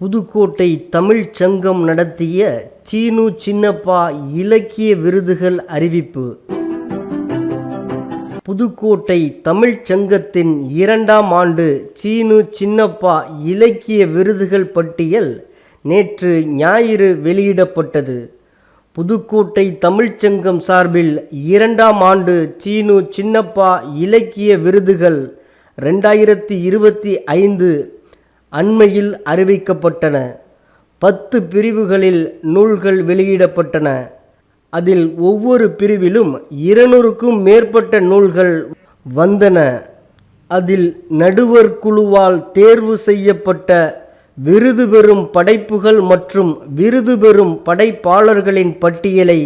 புதுக்கோட்டை தமிழ் சங்கம் நடத்திய சீனு சின்னப்பா இலக்கிய விருதுகள் அறிவிப்பு. புதுக்கோட்டை தமிழ் சங்கத்தின் இரண்டாம் ஆண்டு சீனு சின்னப்பா இலக்கிய விருதுகள் பட்டியல் நேற்று ஞாயிறு வெளியிடப்பட்டது. புதுக்கோட்டை தமிழ்ச்சங்கம் சார்பில் இரண்டாம் ஆண்டு சீனு சின்னப்பா இலக்கிய விருதுகள் ரெண்டாயிரத்தி இருபத்தி ஐந்து அண்மையில் அறிவிக்கப்பட்டன. பத்து பிரிவுகளில் நூல்கள் வெளியிடப்பட்டன. அதில் ஒவ்வொரு பிரிவிலும் இருநூறுக்கும் மேற்பட்ட நூல்கள் வந்தன. அதில் நடுவர் குழுவால் தேர்வு செய்யப்பட்ட விருது பெறும் படைப்புகள் மற்றும் விருது பெறும் படைப்பாளர்களின் பட்டியலை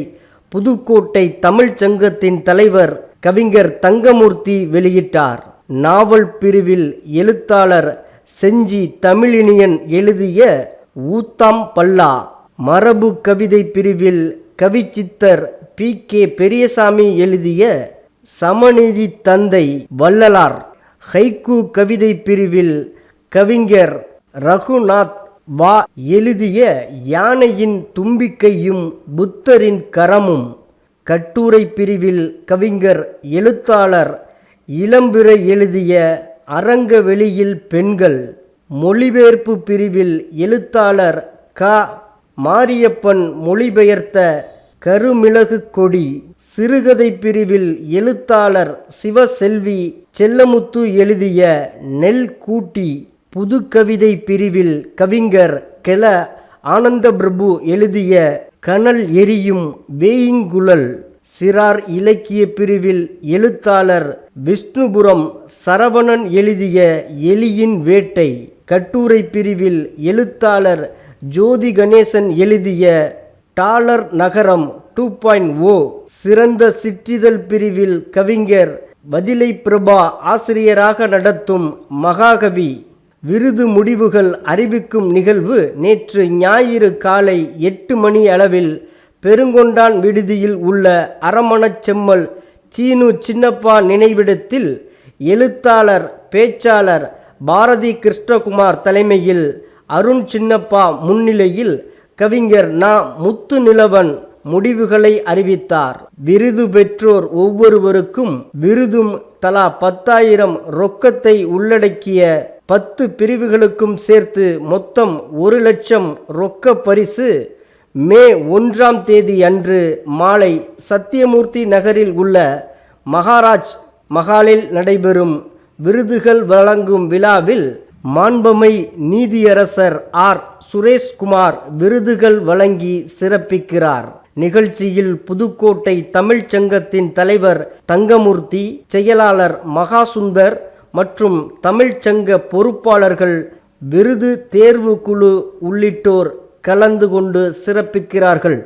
புதுக்கோட்டை தமிழ்ச் சங்கத்தின் தலைவர் கவிஞர் தங்கமூர்த்தி வெளியிட்டார். நாவல் பிரிவில் எழுத்தாளர் செஞ்சி தமிழினியன் எழுதிய ஊத்தாம் பல்லா மரபு கவிதை பிரிவில் கவிச்சித்தர் பி. கே. பெரியசாமி எழுதிய சமநீதி தந்தை வள்ளலார். ஹைக்கு கவிதை பிரிவில் கவிஞர் ரகுநாத் வா எழுதிய யானையின் தும்பிக்கையும் புத்தரின் கரமும். கட்டுரை பிரிவில் கவிஞர் எழுத்தாளர் இளம்பிறை எழுதிய அரங்கவெளியில் பெண்கள் மொழிபெயர்ப்பு பிரிவில் எழுத்தாளர் க. மாரியப்பன் மொழிபெயர்த்த கருமிளகு கொடி சிறுகதை பிரிவில் எழுத்தாளர் சிவசெல்வி செல்லமுத்து எழுதிய நெல் கூட்டி புதுக்கவிதை பிரிவில் கவிஞர் கெல ஆனந்த பிரபு எழுதிய கனல் எரியும் வேயிங்குழல். சிறார் இலக்கிய பிரிவில் எழுத்தாளர் விஷ்ணுபுரம் சரவணன் எழுதிய எலியின் வேட்டை கட்டுரை பிரிவில் எழுத்தாளர் ஜோதி கணேசன் எழுதிய டாலர் நகரம் டூ பாயிண்ட் ஓ. சிறந்த சிற்றிதழ் பிரிவில் கவிஞர் பதிலை பிரபா ஆசிரியராக நடத்தும் மகாகவி. விருது முடிவுகள் அறிவிக்கும் நிகழ்வு நேற்று ஞாயிறு காலை எட்டு மணி அளவில் பெருங்கொண்டான் விடுதியில் உள்ள அரமணச் செம்மல் சீனு சின்னப்பா நினைவிடத்தில் எழுத்தாளர் பேச்சாளர் பாரதி கிருஷ்ணகுமார் தலைமையில் அருண் சின்னப்பா முன்னிலையில் கவிஞர் நா. முத்து நிலவன் முடிவுகளை அறிவித்தார். விருது பெற்றோர் ஒவ்வொருவருக்கும் விருதும் தலா பத்தாயிரம் ரொக்கத்தை உள்ளடக்கிய பத்து பிரிவுகளுக்கும் சேர்த்து மொத்தம் ஒரு லட்சம் ரொக்க பரிசு மே ஒன்றாம் தேதி அன்று மாலை சத்தியமூர்த்தி நகரில் உள்ள மகாராஜ் மகாலில் நடைபெறும் விருதுகள் வழங்கும் விழாவில் மாண்பமை நீதியரசர் ஆர். சுரேஷ்குமார் விருதுகள் வழங்கி சிறப்பிக்கிறார். நிகழ்ச்சியில் புதுக்கோட்டை தமிழ்ச் சங்கத்தின் தலைவர் தங்கமூர்த்தி செயலாளர் மகாசுந்தர் மற்றும் தமிழ்ச்சங்க பொறுப்பாளர்கள் விருது தேர்வு குழு உள்ளிட்டோர் கலந்து கொண்டு சிறப்பிக்கிறார்கள்.